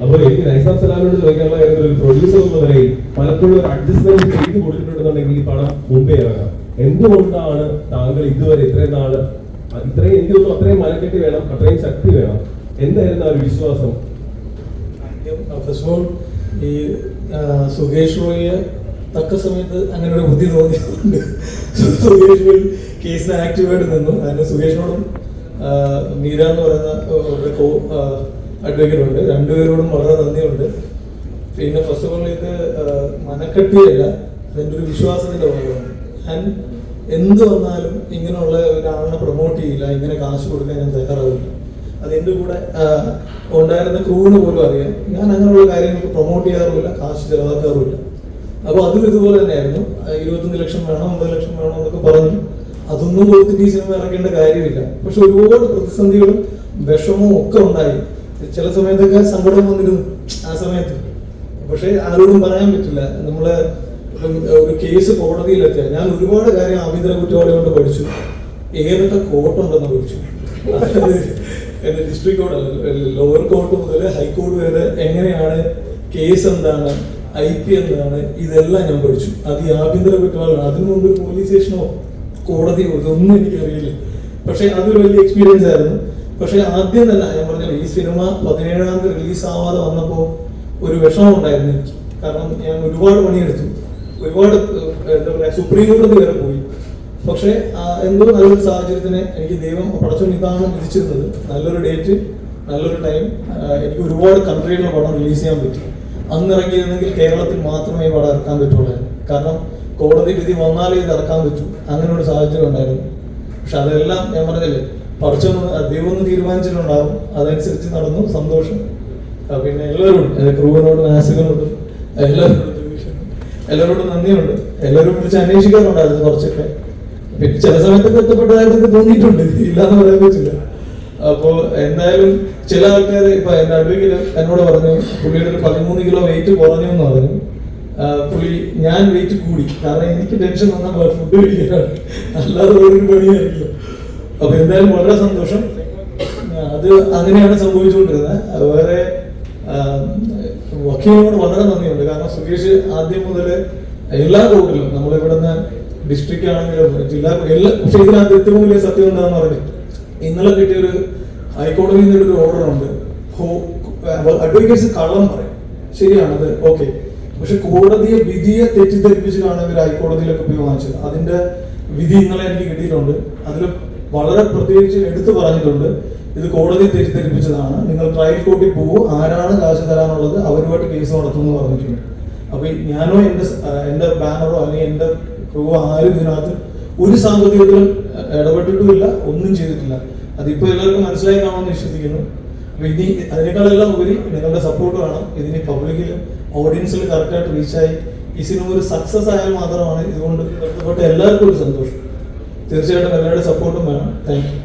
അപ്പോൾ എനിക്ക് നൈസാം സലാമിനോട് ചോദിക്കാനുള്ള കാര്യത്തിൽ ഒരു പ്രൊഡ്യൂസർ എന്ന നിലയിൽ പലപ്പോഴും ഒരു അഡ്ജസ്റ്റ്മെന്റ് ചെയ്ത് കൊടുത്തിട്ടുണ്ടെന്നുണ്ടെങ്കിൽ ഈ പടം മുമ്പേ ഇറങ്ങാം. എന്തുകൊണ്ടാണ് താങ്കൾ ഇതുവരെ ഇത്രയും നാൾ ഇത്രയും എനിക്ക് തോന്നുന്നു അത്രയും മനക്കെട്ടി വേണം അത്രയും ശക്തി വേണം? എന്തായിരുന്നു ആ ഒരു വിശ്വാസം? ഈ സുകേഷ് റോയിയെ തക്ക സമയത്ത് അങ്ങനെ ഒരു ബുദ്ധി തോന്നിയതുകൊണ്ട് സുകേഷ് റോയി കേസിന് ആക്റ്റീവായിട്ട് നിന്നു. അതിന് സുകേഷിനോടും ആ, മീര എന്ന് പറയുന്ന അഡ്വക്കേറ്റ് ഉണ്ട് രണ്ടുപേരോടും വളരെ നന്ദിയുണ്ട്. പിന്നെ ഫസ്റ്റ് ഓഫ് ഓൾ ഇത് മനക്കെട്ടിയല്ല അതിന്റെ ഒരു വിശ്വാസത്തിന്റെ ഭാഗമാണ്. ഞാൻ എന്ത് വന്നാലും ഇങ്ങനെയുള്ള ഒരാളെ പ്രൊമോട്ട് ചെയ്യില്ല ഇങ്ങനെ കാശ് കൊടുക്കാൻ ഞാൻ തയ്യാറാവില്ല. അത് എന്റെ കൂടെ ഉണ്ടായിരുന്ന ക്രൂവിന് പോലും അറിയാം. ഞാൻ അങ്ങനെയുള്ള കാര്യങ്ങൾക്ക് പ്രൊമോട്ട് ചെയ്യാറുമില്ല കാശ് ചിലവാക്കാറുമില്ല. അപ്പോൾ അതും ഇതുപോലെ തന്നെയായിരുന്നു. ഇരുപത്തഞ്ച് ലക്ഷം വേണം അമ്പത് ലക്ഷം വേണം എന്നൊക്കെ പറഞ്ഞു. അതൊന്നും കൊടുത്തിട്ട് ഈ സിനിമ ഇറക്കേണ്ട കാര്യമില്ല. പക്ഷെ ഒരുപാട് പ്രതിസന്ധികളും വിഷമവും ഒക്കെ ഉണ്ടായി. ചില സമയത്തൊക്കെ സങ്കടം വന്നിരുന്നു. ആ സമയത്ത്. പക്ഷേ ആരോടും പറയാൻ പറ്റില്ല. നമ്മൾ ഒരു കേസ് കോടതിയിലെത്തിയ. ഞാൻ ഒരുപാട് കാര്യം ആഭ്യന്തര കുറ്റവാളി കൊണ്ട് പഠിച്ചു. ഏതൊക്കെ കോർട്ടുണ്ടെന്ന് പഠിച്ചു. എന്റെ ഡിസ്ട്രിക്ട് കോർട്ട് ലോവർ കോർട്ട് മുതൽ ഹൈക്കോടതി വരെ എങ്ങനെയാണ് കേസ് എന്താണ് ഐ പി എന്താണ് ഇതെല്ലാം ഞാൻ പഠിച്ചു. അത് ഈ ആഭ്യന്തര കുറ്റവാളി അതിനു മുമ്പ് പോലീസ് സ്റ്റേഷനോ കോടതിയോ ഇതൊന്നും എനിക്കറിയില്ല. പക്ഷെ അതൊരു വലിയ എക്സ്പീരിയൻസ് ആയിരുന്നു. പക്ഷെ ആദ്യം തന്നെ സിനിമ പതിനേഴാം തീയതി റിലീസ് ആവാതെ വന്നപ്പോൾ ഒരു വിഷമം ഉണ്ടായിരുന്നു എനിക്ക്. കാരണം ഞാൻ ഒരുപാട് പണിയെടുത്തു. ഒരുപാട് എന്താ പറയാ സുപ്രീം കോടതി വരെ പോയി. പക്ഷേ എന്തോ നല്ലൊരു സാഹചര്യത്തിന് എനിക്ക് ദൈവം പടച്ചോൻ ഇതാണ് വിധിച്ചിരുന്നത്. നല്ലൊരു ഡേറ്റ് നല്ലൊരു ടൈം എനിക്ക് ഒരുപാട് കൺട്രികളിലെ പടം റിലീസ് ചെയ്യാൻ പറ്റി. അന്ന് ഇറങ്ങിയിരുന്നെങ്കിൽ കേരളത്തിൽ മാത്രമേ പടം ഇറക്കാൻ പറ്റുള്ളൂ. കാരണം കോടതി വിധി വന്നാലേ ഇത് ഇറക്കാൻ പറ്റൂ. അങ്ങനെ ഒരു സാഹചര്യം ഉണ്ടായിരുന്നു. പക്ഷെ അതെല്ലാം ഞാൻ പറഞ്ഞില്ലേ പടച്ചോൻ ദൈവം തീരുമാനിച്ചിട്ടുണ്ടാകും അതനുസരിച്ച് നടന്നു. സന്തോഷം. പിന്നെ എല്ലാവരും ക്രൂവിനോടും ആസിനോടും എല്ലാവരോടും എല്ലാവരോടും നന്ദിയുണ്ട്. എല്ലാവരും വിളിച്ച് അന്വേഷിക്കാറുണ്ടായിരുന്നു കുറച്ചൊക്കെ. പിന്നെ ചില സമയത്തൊക്കെ എത്തപ്പെട്ടതായിട്ട് തോന്നിയിട്ടുണ്ട്. ഇല്ലാന്ന് പറയാൻ പറ്റില്ല. അപ്പോ എന്തായാലും ചില ആൾക്കാർ ഇപ്പൊ എന്റെ അഡ്വക്കേറ്റ് എന്നോട് പറഞ്ഞു പുള്ളിയുടെ ഒരു പതിമൂന്ന് കിലോ വെയിറ്റ് കുറഞ്ഞു എന്ന് പറഞ്ഞു. പുള്ളി ഞാൻ വെയിറ്റ് കൂടി. കാരണം എനിക്ക് ടെൻഷൻ വന്നാൽ ഫുഡ് കഴിക്കാനാണ് അല്ലാതെ ഒരു പണിയായിരിക്കില്ല അപ്പൊ എന്തായാലും വളരെ സന്തോഷം. അത് അങ്ങനെയാണ് സംഭവിച്ചുകൊണ്ടിരുന്നത്. അതുപോലെ വക്കീലിനോട് വളരെ നന്ദിയുണ്ട്. കാരണം സുകേഷ് ആദ്യം മുതൽ എല്ലാ കോർട്ടിലും നമ്മളിവിടുന്ന് ഡിസ്ട്രിക്ട് ആണെങ്കിലും ജില്ലാ എല്ലാ പക്ഷേ ഇതിനകത്ത് ഏറ്റവും വലിയ സത്യം എന്താണെന്ന് പറഞ്ഞു ഇന്നലെ കിട്ടിയൊരു ഹൈക്കോടതിയിൽ നിന്ന് ഒരു ഓർഡർ ഉണ്ട് അഡ്വക്കേറ്റ്സ് കള്ളം പറയും. ശരിയാണത് ഓക്കെ. പക്ഷെ കോടതിയെ വിധിയെ തെറ്റിദ്ധരിപ്പിച്ചിട്ടാണ് ഇവർ ഹൈക്കോടതിയിലൊക്കെ പോയി വാങ്ങിച്ചത്. അതിന്റെ വിധി ഇന്നലെ എനിക്ക് കിട്ടിയിട്ടുണ്ട്. അതിൽ വളരെ പ്രത്യേകിച്ച് എടുത്തു പറഞ്ഞിട്ടുണ്ട്. ഇത് കോടതി തെറ്റിദ്ധരിപ്പിച്ചതാണ്. നിങ്ങൾ ട്രയൽ കോർട്ടിൽ പോകും. ആരാണ് കാശ് തരാനുള്ളത്? അവരുമായിട്ട് കേസ് നടത്തുമെന്ന് പറഞ്ഞിട്ടുണ്ട്. അപ്പൊ ഞാനോ എന്റെ എന്റെ ബാനറോ അല്ലെങ്കിൽ എന്റെ ക്രൂവോ ആരും ഇതിനകത്ത് ഒരു സാമ്പത്തികത്തിലും ഇടപെട്ടിട്ടുമില്ല. ഒന്നും ചെയ്തിട്ടില്ല. അതിപ്പോ എല്ലാവർക്കും മനസ്സിലായി കാണുമെന്ന് വിശ്വസിക്കുന്നു. അപ്പൊ ഇനി അതിനേക്കാളെല്ലാം ഉപരി നിങ്ങളുടെ സപ്പോർട്ട് വേണം. ഇതിന് പബ്ലിക്കിലും ഓഡിയൻസിൽ കറക്റ്റായിട്ട് റീച്ചായി ഈ സിനിമ ഒരു സക്സസ് ആയാൽ മാത്രമാണ് ഇതുകൊണ്ട് ബന്ധപ്പെട്ട എല്ലാവർക്കും ഒരു സന്തോഷം. തീർച്ചയായിട്ടും എല്ലാവരുടെ സപ്പോർട്ടും വേണം. Thank you